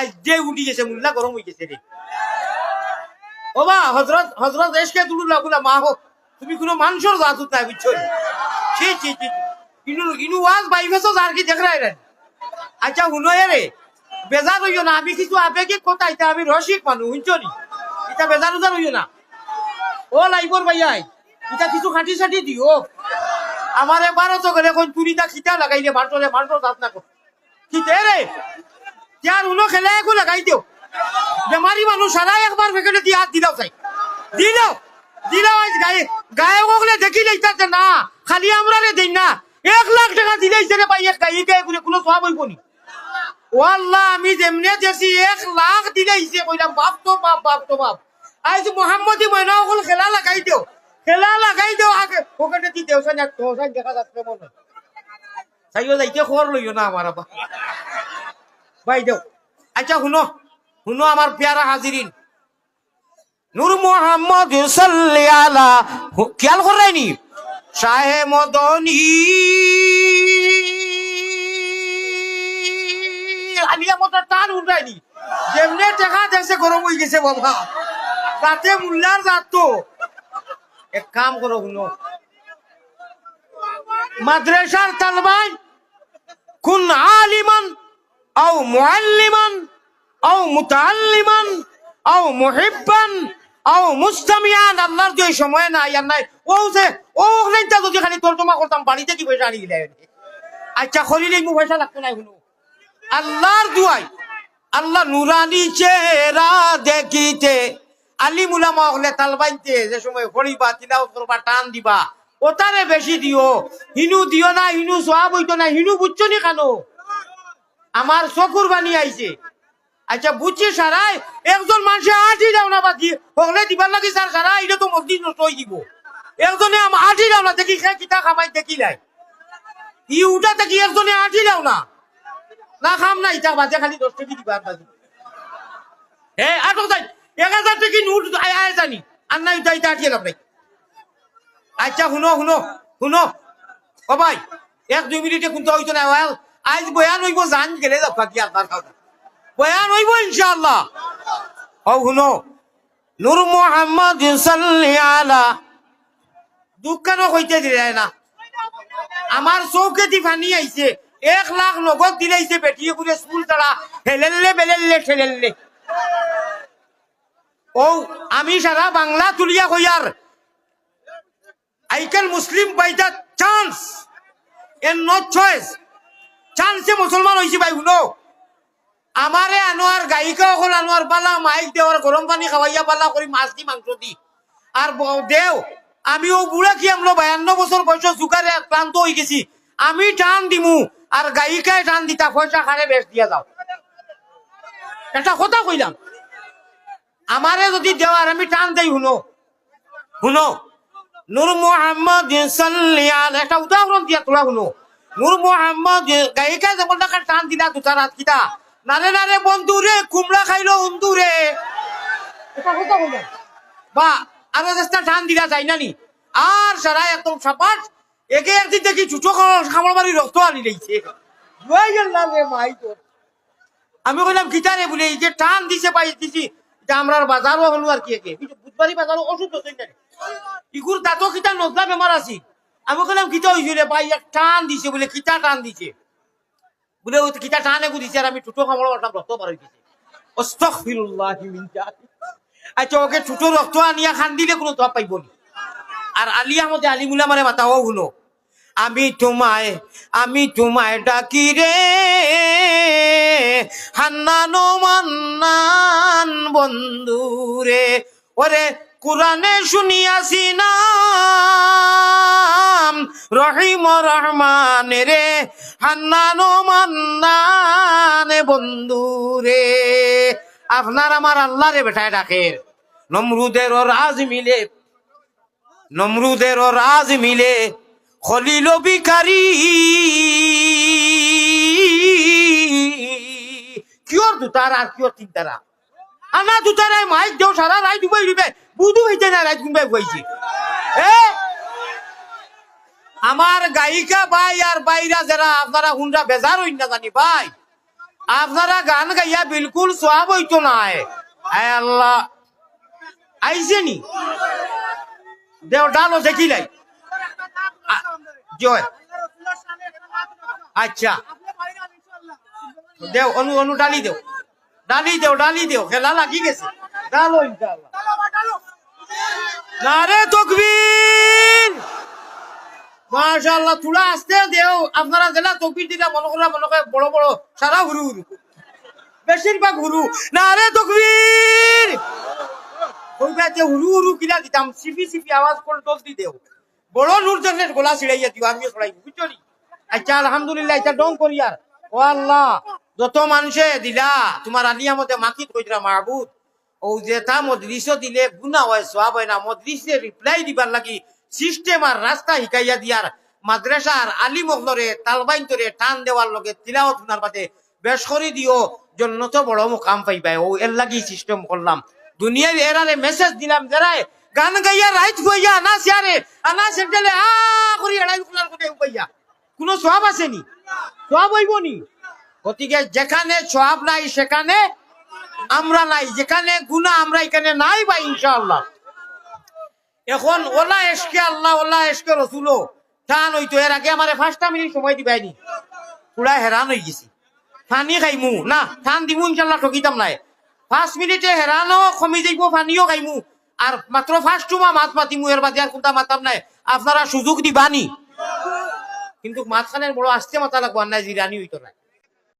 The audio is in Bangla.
আজ যে উঠি গেছে, মুল্লা গরম হয়ে গেছে রে ও মা হজরত হজরত এসকে দুলু লাগুলা মা হোক, তুমি কোনো মানুষের জাতুত নাই বুঝছ ছি ছি ছি ইনু ইনু ওয়াজ বাইফেছো যার কি দেখ রাই আচ্ছা এ রে বেজার হইও না, আমি কিছু আবেগে কথা এটা আমি রসিক মানুষ শুনছো নি? এটা বেজার উজার হইও না। ও লাইবর ভাইয়াই এটা কিছু খাটি সাটি দিও। আমার এবারও তো চুরিটা খিতা লাগাইলে মান্টলে মান্টল দাঁত না খিতে রে ইয়ার উনো খেলে একো লাগাই দিও বেমারি মানুষ সারা একবার ফেকেলে দিয়ে হাত দিলাও চাই। দিলাও দিলাও আজ গায়ে গায়ে ওগুলো দেখিলে ইতাতে না, খালি আমরা রে দিন না। এক লাখ টাকা দিলে ইতারে পাই এক গায়ে গায়ে করে কোনো সব হইব নি? ও আল্লাহ আমি যেমনে দেখছি এক লাখ দিলে ইসে কইলাম, বাপ তো বাপ বাপ তো বাপ। আজ মোহাম্মদী ময়না ওগুলো খেলা লাগাই দিও খেলা লাগাই দিও আগে ওখানে দি দেও সান দেখা যাচ্ছে মনে হয়। চাইও যাইতে খবর লইও না আমার আবার ভাই দেও আচ্ছা শুনো শুনো আমার পেয়ারা হাজিরিন নূর মোহাম্মদ আলা খেয়াল করাইনি শাহে মদনী। আলিয়া মতো টান উঠাইনি যেমনে টেকা দেখছে গরম হয়ে গেছে বাবা। তাতে মুল্লার জাত তো এক কাম করো শুনো। মাদ্রাসার তালবাই, কুন আলিমান আও মুআল্লিমান, আও মুতাআল্লিমান, আও মুহিব্বান, আও মুস্তামিয়ান আল্লাহর যে সময় নাই আর নাই। ও যে, ও যদি খালি করতাম, বাড়িতে কি পয়সা আনি আচ্ছা মু পয়সা লাগতো না শুনো আল্লাহর দুয়াই আল্লাহ নুরানি চেহারা দেখিতে আলি মুলামা হলে তাল যে সময় হরিবা তিলাওত করবা, টান দিবা ওটারে বেশি দিও। হিনু দিও না, হিনু সোয়াব হইতো না, হিনু বুঝছ নি কেন? আমার চকুর বানি আইছে। আচ্ছা বুঝছি সারাই, একজন মানুষে আঠি দাও না বাকি হলে দিবার লাগি স্যার সারা এটা তো মসজিদ নষ্ট হয়ে দিব। একজনে আঠি দাও না, দেখি সে কিতা খামাই, দেখি নাই। ই উঠা দেখি একজনে আঠি দাও না। না খাম না, ইটা বাজে, খালি দশ টাকি দিবা বাজি। হে আটক যাই। এক হাজার টাকি নোট আয় জানি। আর না ইটা ইটা আঠিয়ে লাভ নাই। আচ্ছা শুনো শুনো শুনো। ও ভাই, এক, দুই মিনিটে কিন্তু হইতো না আজ বয়ান হইব, জান গেলে যাও কি আপনার কথা বয়ান হইব, ইনশাআল্লাহ। ও শুনো। নূর মোহাম্মদ দুঃখানো হইতে দিলে না। আমার চৌকে দি ফানি আইছে। এক লাখ নগদ দিলাইছে বেটিয়ে করে স্কুল তারা হেলেললে বেলেললে ঠেলেললে। ও, আমি সারা বাংলা তুলিয়া কইয়ার Muslim by the chance and not choice. চান্সে মুসলমান হয়েছি ভাই, শুনো। আমারে আনোয়ার গায়িকা অকল আনোয়ার পালা, মাইক দেওয়ার গরম পানি খাওয়াইয়া পালা করি মাছ দি মাংস দি। আর দেও আমি ও বুড়া কি আমলো বায়ান্ন বছর বয়স সুগারে ক্লান্ত হয়ে গেছি। আমি টান দিমু আর গায়িকায় টান দিতা পয়সা খানে বেশ দিয়া যাও। একটা কথা কইলাম। আমারে যদি দেওয়ার আমি টান দেই, শুনো। শুনো। নূর মোহাম্মদ একটা উদাহরণ দিয়া তোলা, শুনো। নূর মোহাম্মদ গায়িকা যেমন টাকা টান দিলা দুটা রাত কিতা নারে নারে বন্ধু রে কুমড়া খাইলো উন্দু রে বললাম। বা আরও চেষ্টা টান দিলা যাই না নি? আর সারা একদম সাপাট। একে একদিন দেখি ছুটো খামার বাড়ি রক্ত আনি লেগেছে আমি কইলাম গিটারে বলে এই যে টান দিছে পাই দিছি এটা আমরা বাজারও হলো আর কি একে। বুধবারি বাজারও ওষুধ ইগুর দাঁতো কিতা নজলা বেমার আছি। আমি কইলাম কিতা হইছে রে ভাই? টান দিছে বলে, কিতা টান দিছে? বলে ওই কিতা টান এগু দিছে, আর আমি ছোট খামড় করতাম রক্ত বার হইছে আস্তাগফিরুল্লাহ মিন জালি আচ্ছা ওকে ছোট রক্ত আনিয়া খান দিলে কোনো তো পাইব নি? আর আলী আহমদ আলিমুল্লাহ মানে মাতাও শুনো। আমি তোমায় আমি তোমায় ডাকি রে, হান্নানো মান্নান বন্ধু রে। ওরে কোরআনে শুনিয়াছি নাম। রহিম রহমান রে হান্নানো মান্নান বন্ধু রে আপনার আমার আল্লাহ রে বেটায় ডাকের নমরুদের ও রাজ মিলে, নমরুদের ও রাজ মিলে, খলিল বিকারি কিয়র দুতার আর কিয়র তিনতারা? আনা দুতারাই মাইক দেও সারা রাই দুবাই দিবে না আমার গায়িকা ভাই আর বাইরা যারা, আপনারা হুন্ডা বেজার হইন না জানি ভাই। আপনারা গান গাইয়া বিলকুল সব হইতো নাই আয় আল্লাহ। আইছে নি? দেও, ডালো দেখিলাই আ- জয়। আচ্ছা। দেও, অনু অনু, ডালি দেও। ডালি দেও ডালি দেও, খেলা লাগি গেছে। ডালো ইনশাআল্লাহ। নারে তকবীর। মাশাআল্লাহ তুলা আসতে দেও আপনারা জেলা তকবীর দিলা মনে করা মনে করে বড় বড় সারা হুরু হুরু। বেশিরভাগ হুরু। নারে তকবীর। ওইবাতে হুরু হুরু কিনা দিতাম সিপি সিপি আওয়াজ কন্ট্রোল দি দেও। বড় নূর জনের গোলা ছিড়াইয়া দিও আমিও ছড়াই বুঝছ নি? আচ্ছা আলহামদুলিল্লাহ এটা ডং করি আর। ও আল্লাহ যত মানুষে দিলা তোমার আলিয়া মতে মাকি কইরা মাহবুদ। ও যে তা মদ্রিস দিলে গুণা হয় সব হয় না। মদ্রিসে রিপ্লাই দিবার লাগি সিস্টেম আর রাস্তা শিকাইয়া দিয়ার। মাদ্রাসার আলী মগলরে তালবাইন তরে টান দেওয়ার লগে তিলাওয়াত শোনার বাদে বেশ করে দিও জন্নত বড় মুকাম পাইবাই। ও এর লাগি সিস্টেম করলাম। দুনিয়ার এরারে মেসেজ দিলাম, যারাই গান গাইয়া রাইট কইয়া না সিয়ারে আনা সেন্টালে আ করি এড়াই কুলার করে কইয়া কোনো সব আসেনি? সব হইব নি গতিকে যেখানে সব নাই, সেখানে আমরা নাই, যেখানে গুণা আমরা এখানে নাই বা ইনশাআল্লাহ। এখন, ওলা এসকে আল্লাহ, ওলা এসকে রসুলো টান হইতো, এর আগে আমার পাঁচটা মিনিট সময় দিবাইনি। পুরা হেরান হয়ে গেছি। পানি খাইমু, না ঠান দিমু ইনশাল্লাহ ঠকিতাম নাই। পাঁচ মিনিটে হেরানো কমি যাইব, পানিও খাইমু। আর মাত্র ফার্স্ট মা মাছ মাতিমু, এর বাদে আর কোনটা মাতাম নাই। আপনারা সুযোগ দিবানি। কিন্তু মাঝখানের বড় আসতে মাথা লাগবো, আর নাই, জিরানি হইতো না